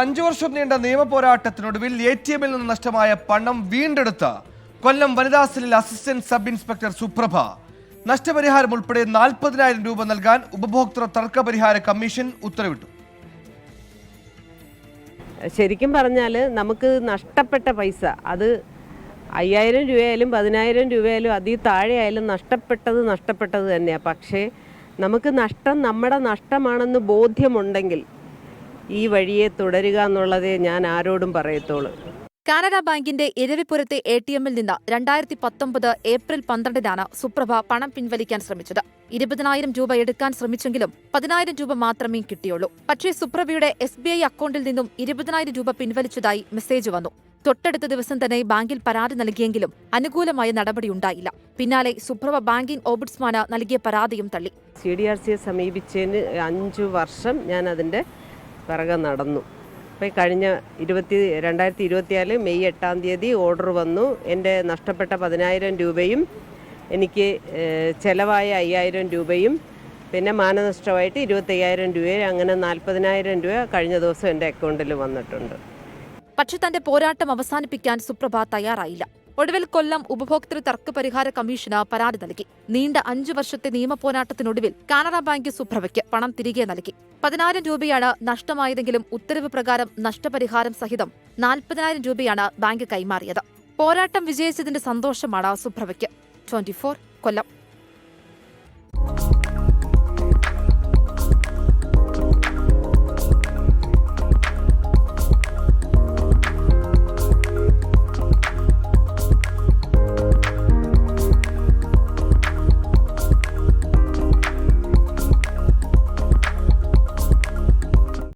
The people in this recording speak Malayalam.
അഞ്ചു വർഷം നീണ്ട നിയമ പോരാട്ടത്തിനൊടുവിൽ എ ടി എമ്മിൽ നിന്ന് നഷ്ടമായ പണം വീണ്ടെടുത്ത കൊല്ലം വനിതാ സെല്ലിൽ അസിസ്റ്റന്റ് സബ് ഇൻസ്പെക്ടർ സുപ്രഭ. നഷ്ടപരിഹാരം ഉൾപ്പെടെ നാൽപ്പതിനായിരം രൂപ നൽകാൻ ഉപഭോക്തൃ തർക്ക പരിഹാര കമ്മീഷൻ ഉത്തരവിട്ടു. ശരിക്കും പറഞ്ഞാൽ നമുക്ക് നഷ്ടപ്പെട്ട പൈസ അത് അയ്യായിരം രൂപയായാലും പതിനായിരം രൂപയായാലും അതിൽ താഴെ ആയാലും നഷ്ടപ്പെട്ടത് നഷ്ടപ്പെട്ടത് തന്നെയാണ് പക്ഷേ നമുക്ക് നഷ്ടം നമ്മുടെ നഷ്ടമാണെന്ന് ബോധ്യമുണ്ടെങ്കിൽ ഈ വഴിയെ തുടരുക എന്നുള്ളതേ ഞാൻ ആരോടും പറയത്തുള്ളൂ. കാനറ ബാങ്കിന്റെ ഇരവിപുരത്തെ എ ടി എമ്മിൽ നിന്ന് രണ്ടായിരത്തി പത്തൊമ്പത് ഏപ്രിൽ പന്ത്രണ്ടിനാണ് സുപ്രഭ പണം പിൻവലിക്കാൻ ശ്രമിച്ചത്. ഇരുപതിനായിരം രൂപ എടുക്കാൻ ശ്രമിച്ചെങ്കിലും പതിനായിരം രൂപ മാത്രമേ കിട്ടിയുള്ളൂ. പക്ഷേ സുപ്രഭയുടെ എസ് ബി ഐ അക്കൗണ്ടിൽ നിന്നും ഇരുപതിനായിരം രൂപ പിൻവലിച്ചതായി മെസ്സേജ് വന്നു. തൊട്ടടുത്ത ദിവസം തന്നെ ബാങ്കിൽ പരാതി നൽകിയെങ്കിലും അനുകൂലമായ നടപടിയുണ്ടായില്ല പിന്നാലെ സുപ്രഭ ബാങ്കിംഗ് ഓബുഡ്സ്മാന് നൽകിയ പരാതിയും തള്ളി. സി ഡി ആർ സിയെ സമീപിച്ചതിന് അഞ്ചു വർഷം ഞാൻ അതിന്റെ പിറകെ നടന്നു. അപ്പോൾ കഴിഞ്ഞ ഇരുപത്തി രണ്ടായിരത്തി ഇരുപത്തിനാല് മെയ് എട്ടാം തീയതി ഓർഡർ വന്നു. എന്റെ നഷ്ടപ്പെട്ട പതിനായിരം രൂപയും എനിക്ക് ചിലവായ അയ്യായിരം രൂപയും പിന്നെ മാനനഷ്ടമായിട്ട് ഇരുപത്തയ്യായിരം രൂപയും അങ്ങനെ നാൽപ്പതിനായിരം രൂപ കഴിഞ്ഞ ദിവസം എന്റെ അക്കൗണ്ടിൽ വന്നിട്ടുണ്ട്. പക്ഷെ തന്റെ പോരാട്ടം അവസാനിപ്പിക്കാൻ സുപ്രഭ തയ്യാറായില്ല. ഒടുവിൽ കൊല്ലം ഉപഭോക്തൃ തർക്ക പരിഹാര കമ്മീഷന് പരാതി നൽകി. നീണ്ട അഞ്ചു വർഷത്തെ നിയമ പോരാട്ടത്തിനൊടുവിൽ കാനറ ബാങ്ക് സുപ്രഭയ്ക്ക് പണം തിരികെ നൽകി. പതിനായിരം രൂപയാണ് നഷ്ടമായതെങ്കിലും ഉത്തരവ് പ്രകാരം നഷ്ടപരിഹാരം സഹിതം നാൽപ്പതിനായിരം രൂപയാണ് ബാങ്ക് കൈമാറിയത്. പോരാട്ടം വിജയിച്ചതിന്റെ സന്തോഷമാണ് സുപ്രഭയ്ക്ക് ട്വന്റി കൊല്ലം.